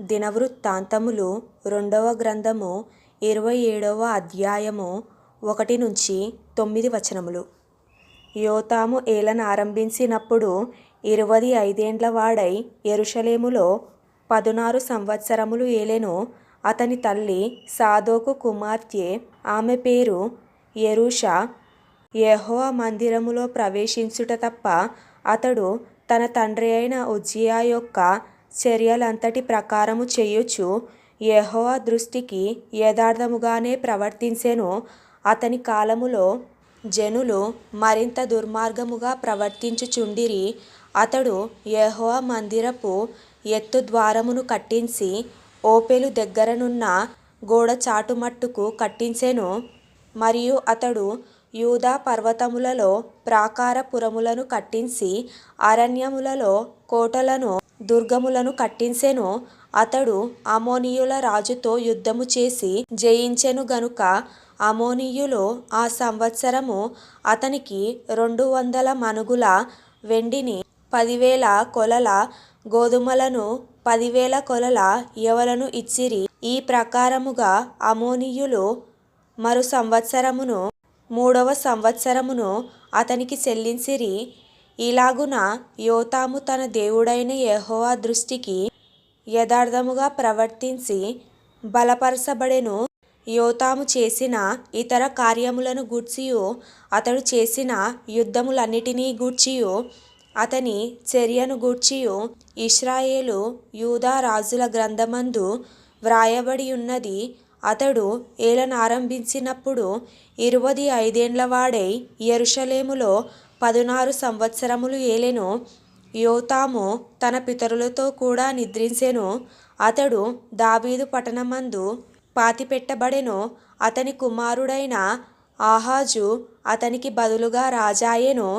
దినవృత్తాంతములు రెండవ గ్రంథము ఇరవై ఏడవ అధ్యాయము ఒకటి నుంచి తొమ్మిది వచనములు. యోతాము ఏలను ఆరంభించినప్పుడు ఇరవై ఐదేండ్ల వాడై ఎరుషలేములో పదునారు సంవత్సరములు ఏలెను అతని తల్లి సాదోకు కుమార్తె ఆమె పేరు యెరూషా. యహో మందిరములో ప్రవేశించుట తప్ప అతడు తన తండ్రి అయిన ఉజ్జియా యొక్క చర్యలంతటి ప్రకారము చేయుచు యెహోవా దృష్టికి యథార్థముగానే ప్రవర్తించెను. అతని కాలములో జనులు మరింత దుర్మార్గముగా ప్రవర్తించుచుండిరి. అతడు యెహోవా మందిరపు ఎత్తు ద్వారమును కట్టించి ఓపెలు దగ్గరనున్న గోడ చాటుమట్టుకు కట్టించెను. మరియు అతడు యూదా పర్వతములలో ప్రాకారపురములను కట్టించి అరణ్యములలో కోటలను దుర్గములను కట్టించెను. అతడు అమోనియుల రాజుతో యుద్ధము చేసి జయించెను గనుక అమోనియులు ఆ సంవత్సరము అతనికి రెండు వందల మనుగుల వెండిని పదివేల కొలల గోధుమలను పదివేల కొలల ఎవలను ఇచ్చిరి. ఈ ప్రకారముగా అమోనియులు మరు సంవత్సరమును మూడవ సంవత్సరమును అతనికి చెల్లించిరి. ఇలాగున యోతాము తన దేవుడైన యెహోవా దృష్టికి యథార్థముగా ప్రవర్తించి బలపరచబడెను. యోతాము చేసిన ఇతర కార్యములను గూర్చియు అతడు చేసిన యుద్ధములన్నిటిని గూర్చియు అతని చర్యను గూర్చియు. ఇస్రాయేలు యూదా రాజుల గ్రంథమందు వ్రాయబడి ఉన్నది అతడు ఏలనారంభించినప్పుడు ఇరువది ఐదేండ్ల వాడై ఎరుషలేములో పదునారు సంవత్సరములు ఏలెను యోతాము తన పితరులతో కూడా నిద్రించెను. అతడు దావీదు పట్టణమందు పాతిపెట్టబడెను. అతని కుమారుడైన ఆహాజు అతనికి బదులుగా రాజాయెను.